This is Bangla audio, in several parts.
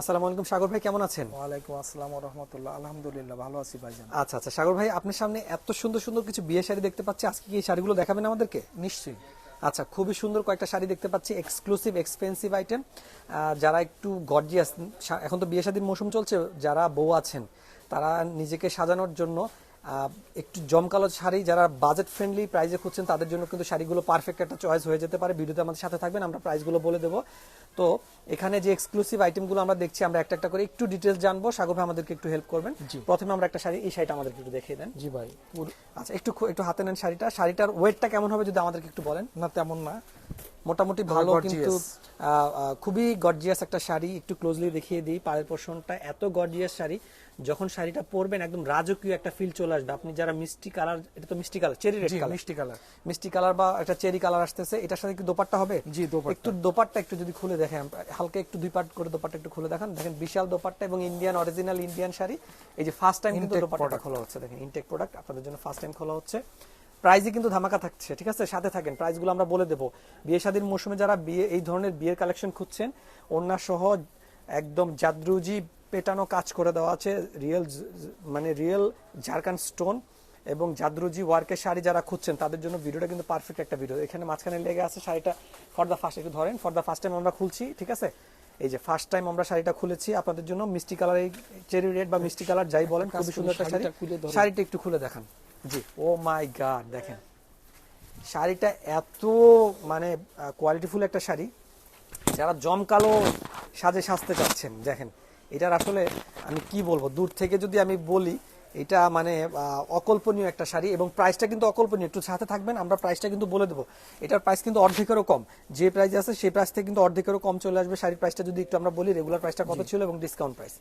আসসালামু আলাইকুম সাগর ভাই কেমন আছেন? ওয়ালাইকুম আসসালাম রহমতুল্লাহ। আলহামদুলিল্লাহ ভালো আছি ভাইজান। আচ্ছা আচ্ছা সাগর ভাই আপনার সামনে এত সুন্দর সুন্দর কিছু বিয়ে শাড়ি দেখতে পাচ্ছি। আজকে কি এই শাড়িগুলো দেখাবেন আমাদেরকে? নিশ্চয়ই। আচ্ছা খুবই সুন্দর কয়েকটা শাড়ি দেখতে পাচ্ছি এক্সক্লুসিভ এক্সপেন্সিভ আইটেম যারা একটু গর্জিয়াস এখন তো বিয়ে শাদীর মৌসুম চলছে যারা বউ আছেন তারা নিজেকে সাজানোর জন্য একটু জমকালো শাড়ি যারা বাজেট ফ্রেন্ডলি প্রাইজে খুঁজছেন তাদের জন্য কিন্তু শাড়িগুলো পারফেক্ট একটা চয়েস হয়ে যেতে পারে। ভিডিওতে আমাদের সাথে থাকবেন আমরা প্রাইসগুলো বলে দেবো। তো এখানে যে এক্সক্লুসিভ আইটেমগুলো আমরা দেখছি আমরা একটা একটা করে একটু ডিটেলস জানব। সাগর ভাই আমাদেরকে একটু হেল্প করবেন। প্রথমে আমরা একটা শাড়ি এই শাড়িটা আমাদেরকে একটু দেখিয়ে দেন। জি ভাই আচ্ছা একটু একটু হাতে নেন শাড়িটা। শাড়িটার ওয়েটটা কেমন হবে যদি আমাদেরকে একটু বলেন? না তেমন না। মোটামুটি ভালো কিন্তু খুবই গর্জিয়াস একটা শাড়ি। একটু ক্লোজলি দেখিয়ে দিই পাড়ের পোর্শনটা এত গর্জিয়াস শাড়ি যখন শাড়িটা পরবেন একদম রাজকীয় একটা ফিল চলে আসবে। আপনি যারা মিষ্টি কালার এটা তো মিষ্টি কালার চেরি রেড কালার মিষ্টি কালার মিষ্টি কালার বা একটা চেরি কালার আসতেছে এটার সাথে কি দোপাট্টা হবে? জি, দোপাট্টা। একটু দোপাট্টা একটু যদি খুলে দেখেন হালকা একটু দুই পার্ট করে দোপাট্টা একটু খুলে দেখেন দেখেন বিশাল দোপাট্টা এবং ইন্ডিয়ান অরিজিনাল ইন্ডিয়ান শাড়ি। এই যে ফার্স্ট টাইম কিন্তু product। খোলা হচ্ছে দেখেন ইনটেক প্রোডাক্ট আপনাদের জন্য ফার্স্ট টাইম খোলা হচ্ছে। প্রাইজে কিন্তু ধামাকা থাকছে ঠিক আছে? সাথে থাকেন প্রাইসগুলো আমরা বলে দেবো। বিয়ে শাদীর মৌসুমে যারা বিয়ে এই ধরনের বিয়ের কালেকশন খুঁজছেন ওনার সহ একদম জাদ্রুজি পেটানো কাজ করে দেওয়া আছে রিয়েল মানে রিয়েল ঝাড়খান্ড স্টোন এবং জাদ্রুজি ওয়ার্কের শাড়ি যারা খুঁজছেন তাদের জন্য ভিডিওটা কিন্তু পারফেক্ট একটা ভিডিও এখানে মাঝখানে লেগে আছে শাড়িটা ফর দ্য ফার্স্ট একটু ধরেন ফর দ্য ফার্স্ট টাইম আমরা খুলছি ঠিক আছে? এই যে ফার্স্ট টাইম আমরা শাড়িটা খুলেছি আপনাদের জন্য মিষ্টি কালার এই চেরি রেড বা মিষ্টি কালার যাই বলেন খুবই সুন্দর একটা শাড়ি। শাড়িটা একটু খুলে দেখান। জি। ও মাই গড দেখেন। শাড়িটা এত মানে কোয়ালিটিফুল একটা শাড়ি। যারা জমকালো সাজে সাজতে চাচ্ছেন দেখেন। এটার আসলে আমি কি বলব? দূর থেকে যদি আমি বলি এটা মানে অকল্পনীয় একটা শাড়ি এবং প্রাইসটা কিন্তু অকল্পনীয়। একটু সাথে থাকবেন আমরা প্রাইসটা কিন্তু বলে দেবো। এটার প্রাইস কিন্তু অর্ধেকেরও কম। যে প্রাইস আছে সেই প্রাইস থেকে কিন্তু অর্ধেকেরও কম চলে আসবে। শাড়ির প্রাইসটা যদি একটু আমরা বলি রেগুলার প্রাইসটা কত ছিল এবং ডিসকাউন্ট প্রাইস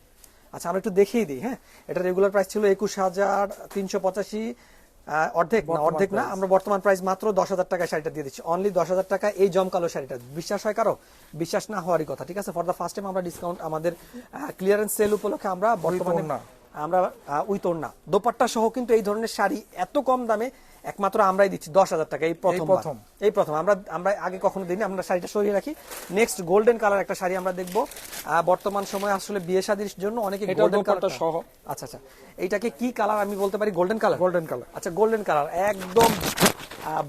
আচ্ছা আমরা একটু দেখিয়ে দিই হ্যাঁ? এটা রেগুলার প্রাইস ছিল একুশ হাজার তিনশো পঁচাশি অর্ধেক না অর্ধেক না আমরা বর্তমান প্রাইস মাত্র দশ হাজার টাকায় শাড়িটা দিয়ে দিচ্ছি। অনলি দশ হাজার টাকা এই জমকালো শাড়িটা। বিশ্বাস হয় কারও? বিশ্বাস না হওয়ারই কথা ঠিক আছে? ফর দ্য ফার্স্ট টাইম আমরা ডিসকাউন্ট আমাদের ক্লিয়ারেন্স সেল উপলক্ষে আমরা বর্তমানে। আমরা উইথ না। দোপাট্টা সহ কিন্তু এই ধরনের শাড়ি এত কম দামে একমাত্র আমরাই দিচ্ছি দশ হাজার টাকা এই প্রথম প্রথম। এই প্রথম। আমরা আমরা আগে কখনো দিইনি আমরা শাড়িটা সরিয়ে রাখি। নেক্সট গোল্ডেন কালার একটা শাড়ি আমরা দেখব। আহ, বর্তমান সময় আসলে বিয়ে শাদীর জন্য অনেকে গোল্ডেন কালার সহ। আচ্ছা আচ্ছা। এইটাকে কি কালার আমি বলতে পারি? গোল্ডেন কালার গোল্ডেন কালার আচ্ছা গোল্ডেন কালার একদম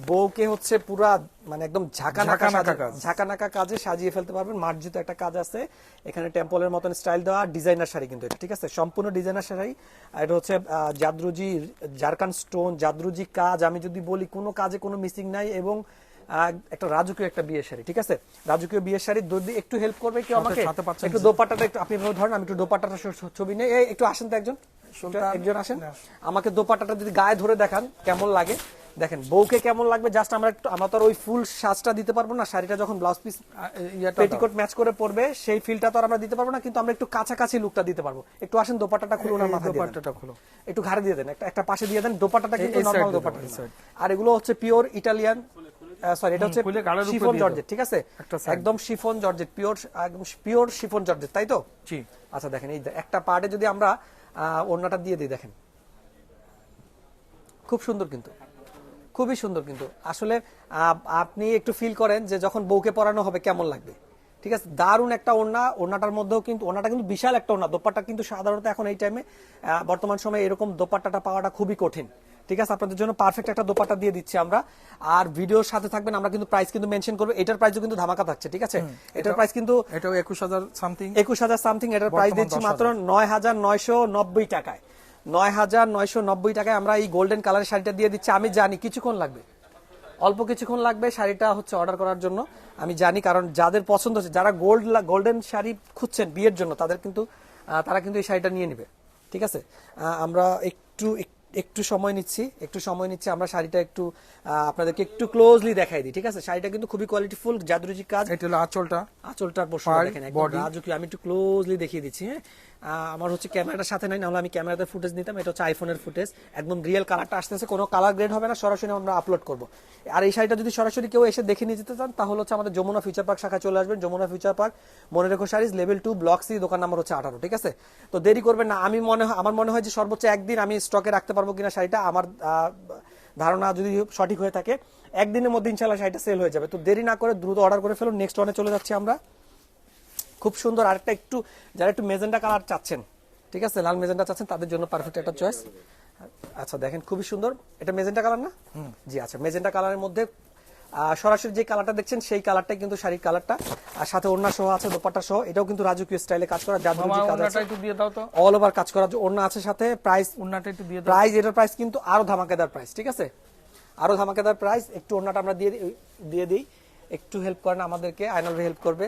বউকে হচ্ছে পুরা মানে একদম ঝাঁকা নাকা ঝাঁকানাকা ঝাঁকা নাকা কাজে সাজিয়ে ফেলতে পারবেন। মার্জিত একটা কাজ আছে। এখানে টেম্পলের মতন স্টাইল দেওয়া ডিজাইনার শাড়ি কিন্তু এটা ঠিক আছে? সম্পূর্ণ ডিজাইনার শাড়ি। আর এটা হচ্ছে জাদরুজি জারকান স্টোন জাদরুজি কাজ। আমি যদি বলি কোনো কাজে কোনো মিসিং নাই এবং একটা রাজকীয় একটা বিয়ের শাড়ি ঠিক আছে? রাজকীয় বিয়ের শাড়ি যদি একটু হেল্প করবে কেউ আমাকে? একটু দোপাট্টাটা একটু আপনি ধরেন আমি একটু দোপাট্টাটা ছ- ছবি নেই। একটু আসেন তো একজন। একজন আসেন। আমাকে দোপাট্টাটা যদি গায়ে ধরে দেখান কেমন লাগে? দেখেন বউকে কেমন লাগবে? জাস্ট আমরা একটু আমরা তো ওই ফুল সাজটা দিতে পারব না। শাড়িটা যখন ব্লাউজ পিস পেটিকোট ম্যাচ করে পরবে সেই ফিলটা তো আর আমরা দিতে পারব না কিন্তু আমরা একটু কাছাকাছি লুকটা দিতে পারব। একটু আসেন দোপাট্টাটা খুলে ওনার এই মাথায় দিয়ে দেন। দোপাট্টাটা খুলো। একটু ঘাড়ে দিয়ে দেন একটা একটা পাশে দিয়ে দেন দোপাট্টাটা কিন্তু নরমাল দোপাট্টা না। আর এগুলো হচ্ছে পিওর ইটালিয়ান সরি এটা হচ্ছে শিফন জর্জেট ঠিক আছে? একদম শিফন জর্জেট পিওর একদম পিওর শিফন জর্জেট তাই তো? জি। আচ্ছা দেখেন এই একটা পার্টে যদি আমরা আহ, ওড়নাটা দিয়ে দিই দেখেন। খুব সুন্দর কিন্তু। খুবই সুন্দর কিন্তু। আসলে আপনি একটু ফিল করেন যে যখন বউকে পরানো হবে কেমন লাগবে। ঠিক আছে? দারুণ একটা ওড়না ওড়নাটার মধ্যেও কিন্তু ওড়নাটা কিন্তু বিশাল একটা ওড়না। দোপাট্টা কিন্তু সাধারণত এখন এই টাইমে বর্তমান সময়ে এরকম দোপাট্টাটা পাওয়াটা খুবই কঠিন। ঠিক আছে? আপনাদের জন্য পারফেক্ট একটা দোপাট্টা দিয়ে দিচ্ছি আমরা। আর ভিডিওর সাথে থাকবেন আমরা কিন্তু প্রাইস কিন্তু মেনশন করব। এটার প্রাইসও কিন্তু ধামাকা থাকছে ঠিক আছে? এটার প্রাইস কিন্তু এটাও একুশ হাজার সামথিং একুশ হাজার সামথিং এটার প্রাইস দিচ্ছি মাত্র নয় হাজার নয়শো নব্বই টাকায়। নয় হাজার নয়শো নব্বই টাকায় আমরা এই গোল্ডেন কালারের শাড়িটা দিয়ে দিচ্ছি। আমি জানি কিছুক্ষণ লাগবে। অল্প কিছুক্ষণ লাগবে শাড়িটা হচ্ছে অর্ডার করার জন্য। আমি জানি কারণ যাদের পছন্দ হচ্ছে যারা গোল্ড গোল্ডেন শাড়ি খুঁজছেন বিয়ের জন্য তাদের কিন্তু তারা কিন্তু এই শাড়িটা নিয়ে নেবে। ঠিক আছে? আমরা একটু একটু সময় নিচ্ছি। একটু সময় নিচ্ছি আমরা শাড়িটা একটু আপনাদেরকে একটু ক্লোজলি দেখাই দিই। ঠিক আছে? শাড়িটা কিন্তু খুবই কোয়ালিটিফুল জাদুরুজি কাজ। এটা হলো আঁচলটা। পোর্শন দেখেন একদম। রাজকীয়। আমি একটু ক্লোজলি দেখিয়ে দিচ্ছি হ্যাঁ? আমার হচ্ছে ক্যামেরাটার সাথে নাই, নাহলে আমি ক্যামেরাতে ফুটেজ নিতাম, এটা হচ্ছে আইফোনের ফুটেজ একদম রিয়েল কালারটা আসতেছে, কোনো কালার গ্রেড হবে না, সরাসরি আমরা আপলোড করব। আর এই শাড়িটা যদি সরাসরি কেউ এসে দেখে নিয়ে যেতে চান, তাহলে হচ্ছে আমাদের যমুনা ফিউচার পার্ক শাখা চলে আসবেন, যমুনা ফিউচার পার্ক মনে রেখো saris level two block C দোকান নাম্বার হচ্ছে আঠারো, ঠিক আছে? তো দেরি করবেন না, আমি মনে হয়, আমার মনে হয় যে সর্বোচ্চ একদিন আমি স্টকে রাখতে পারব কিনা শাড়িটা, আমার ধারণা যদি সঠিক হয়ে থাকে, একদিনের মধ্যে ইনশাল্লাহ শাড়িটা সেল হয়ে যাবে। তো দেরি না করে দ্রুত অর্ডার করে ফেলুন নেক্সট ওয়ানে চলে যাচ্ছি আমরা। খুব সুন্দর আরেকটা একটু যারা একটু মেজেন্ডা কালার চাচ্ছেন ঠিক আছে লাল মেজেন্ডা চাচ্ছেন তাদের জন্য পারফেক্ট একটা চয়েস আচ্ছা দেখেন খুবই সুন্দর। এটা মেজেন্টা কালার না? জি আচ্ছা মেজেন্টা কালারের মধ্যে সরাসরি যে কালারটা দেখছেন সেই কালারটাই কিন্তু শাড়ির কালারটা। আর সাথে ওড়না সহ আছে দোপাট্টা সহ এটাও কিন্তু রাজকীয় স্টাইলে কাজ করা মামা কাজ আছে একটু দিয়ে দাও তো। অল ওভার কাজ করা ওড়না আছে সাথে প্রাইস ওনাটা একটু দিয়ে দাও। প্রাইস এটার প্রাইস কিন্তু আরও ধামাকেদার প্রাইস ঠিক আছে? আরও ধামাকেদার প্রাইস একটু ওড়নাটা আমরা দিয়ে দিই- দিয়ে দিই। একটু হেল্প করেন আমাদেরকে আইনাল ভাই হেল্প করবে।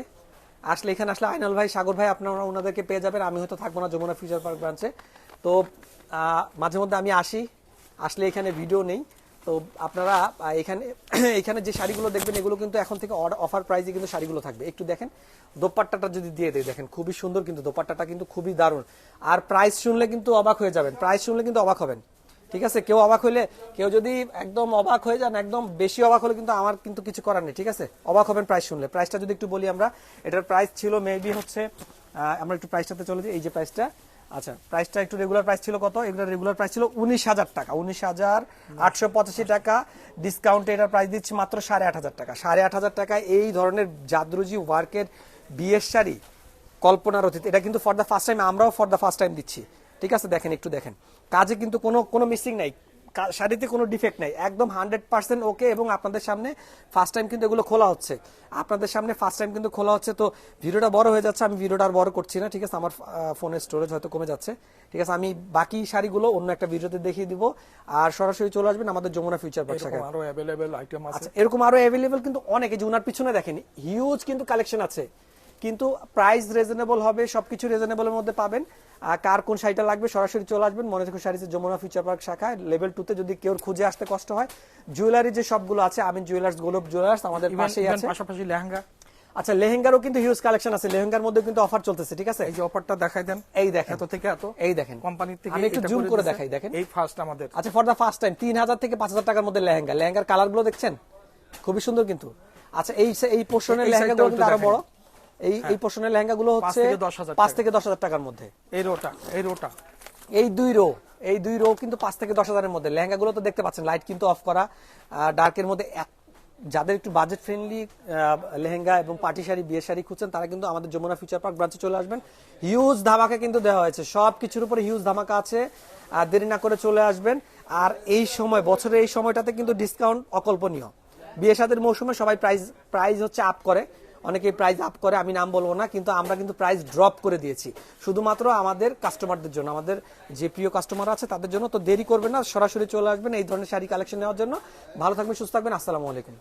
আসলে এখানে আসলে আইনাল ভাই, সাগর ভাই আপনারা ওনাদেরকে পেয়ে যাবেন। আমি হয়তো থাকব না যমুনা ফিউচার পার্ক ব্রাঞ্চে। তো মাঝে মধ্যে আমি আসি। আসলে এখানে ভিডিও নেই। তো আপনারা এখানে এখানে যে শাড়িগুলো দেখবেন, এগুলো কিন্তু এখন থেকে অফার প্রাইসে কিন্তু শাড়িগুলো থাকবে। একটু দেখেন, দোপাট্টাটা যদি দিয়ে দেয় দেখেন, খুবই সুন্দর কিন্তু দোপাট্টাটা কিন্তু খুবই দারুণ। আর প্রাইস শুনলে কিন্তু অবাক হয়ে যাবেন। প্রাইস শুনলে কিন্তু অবাক হবেন। ঠিক আছে? কেউ অবাক হইলে, কেউ যদি একদম অবাক হয়ে যান, একদম বেশি অবাক হলে কিন্তু আমার কিন্তু কিছু করার নেই, ঠিক আছে? অবাক হবেন প্রাইস শুনলে। প্রাইসটা যদি একটু বলি আমরা, এটার প্রাইস ছিল মেবি হচ্ছে আমরা একটু প্রাইসটাতে চলে যাই, এই যে প্রাইসটা আচ্ছা প্রাইসটা একটু রেগুলার প্রাইস ছিল কত? এগুলোর রেগুলার প্রাইস ছিল উনিশ হাজার টাকা, উনিশ হাজার আটশো পঁচাশি টাকা। ডিসকাউন্টে এটার প্রাইস দিচ্ছি মাত্র সাড়ে আট হাজার টাকা। সাড়ে আট হাজার টাকায় এই ধরনের জাদরুজি ওয়ার্কের বিয়ের শাড়ি কল্পনার অতীত এটা কিন্তু ফর দ্য ফার্স্ট টাইম আমরাও ফর দ্য ফার্স্ট টাইম দিচ্ছি। ঠিক আছে দেখেন একটু দেখেন। কাজে কিন্তু কোনো কোনো মিসিং নাই। শাড়িতে কোনো ডিফেক্ট নাই। একদম হান্ড্রেড পার্সেন্ট ওকে এবং আপনাদের সামনে ফার্স্ট টাইম কিন্তু এগুলো খোলা হচ্ছে। আপনাদের সামনে ফার্স্ট টাইম কিন্তু খোলা হচ্ছে তো ভিডিওটা বড় হয়ে যাচ্ছে আমি ভিডিওটা আর বড় করছি না ঠিক আছে? আমার ফোনের স্টোরেজ হয়তো কমে যাচ্ছে। ঠিক আছে আমি বাকি শাড়িগুলো অন্য একটা ভিডিওতে দেখিয়ে দিব। আর সরাসরি চলে আসবেন আমাদের যমুনা ফিউচার পার্ক এরকম আরও অ্যাভেলেবেল আইটেম আছে। আচ্ছা এরকম আরও অ্যাভেলেবল কিন্তু অনেক। এই যে উনার পিছনে দেখেন হিউজ কিন্তু কালেকশন আছে। কিন্তু প্রাইস রিজনেবল হবে সবকিছু রিজনেবলের মধ্যে পাবেন। কার কোন শাড়িটা লাগবে সরাসরি চলে আসবেন। মনে রেখো শাড়িতে যমুনা ফিউচার পার্ক শাখায় লেভেল টুতে যদি কেউ খুঁজে আসতে কষ্ট হয়। জুয়েলারি যে সবগুলো আছে আমিন জুয়েলার্স গোলব জুয়েলার্স আমাদের পাশেই আছে। পাশাপাশি লেহেঙ্গা। আচ্ছা লেহেঙ্গারও কিন্তু হিউজ কালেকশন আছে। লেহেঙ্গার মধ্যে কিন্তু অফার চলতেছে ঠিক আছে? এই যে অফারটা দেখাই দেন। এই দেখেন। এত থেকে এত। এই দেখেন। কোম্পানির থেকে আমি একটু জুম করে দেখাই দেখেন। এই ফার্স্ট আমাদের। আচ্ছা ফর দা ফার্স্ট টাইম তিন হাজার থেকে পাঁচ হাজার টাকার মধ্যে লেহেঙ্গা। লেহেঙ্গার কালারগুলো দেখছেন? খুবই সুন্দর কিন্তু। আচ্ছা এই এই পোর্শনের এই লেহেঙ্গা গুলো কিন্তু আরও বড়। এই এই পোর্শনের লেহেঙ্গা গুলো হচ্ছে থেকে 10,000 পাঁচ থেকে দশ হাজার টাকার মধ্যে। এই রোটা এই রোটা। এই দুই রো এই দুই রো কিন্তু পাঁচ থেকে দশ হাজারের মধ্যে। লেহেঙ্গা গুলো তো দেখতে পাচ্ছেন লাইট কিন্তু অফ করা। ডার্কের মধ্যে যাদের একটু বাজেট ফ্রেন্ডলি লেহেঙ্গা এবং পার্টি শাড়ি বিয়ের শাড়ি খুঁজছেন তারা কিন্তু আমাদের যমুনা ফিউচার পার্ক ব্রাঞ্চে চলে আসবেন। হিউজ ধামাকা কিন্তু দেওয়া হয়েছে। সব কিছুর উপরে হিউজ ধামাকা আছে। আর দেরি না করে চলে আসবেন। আর এই সময় বছরের এই সময়টাতে কিন্তু ডিসকাউন্ট অকল্পনীয়। বিয়ে সাদের মৌসুমে সবাই প্রাইস প্রাইস হচ্ছে আপ করে। অনেকেই প্রাইস আপ করে, আমি নাম বলব না, কিন্তু আমরা কিন্তু প্রাইস ড্রপ করে দিয়েছি। শুধুমাত্র আমাদের কাস্টমারদের জন্য, আমাদের যে প্রিয় কাস্টমার আছে, তাদের জন্য তো দেরি করবে না, সরাসরি চলে আসবেন এই ধরনের শাড়ি কালেকশন নেওয়ার জন্য। ভালো থাকবেন, সুস্থ থাকবেন, আসসালামু আলাইকুম।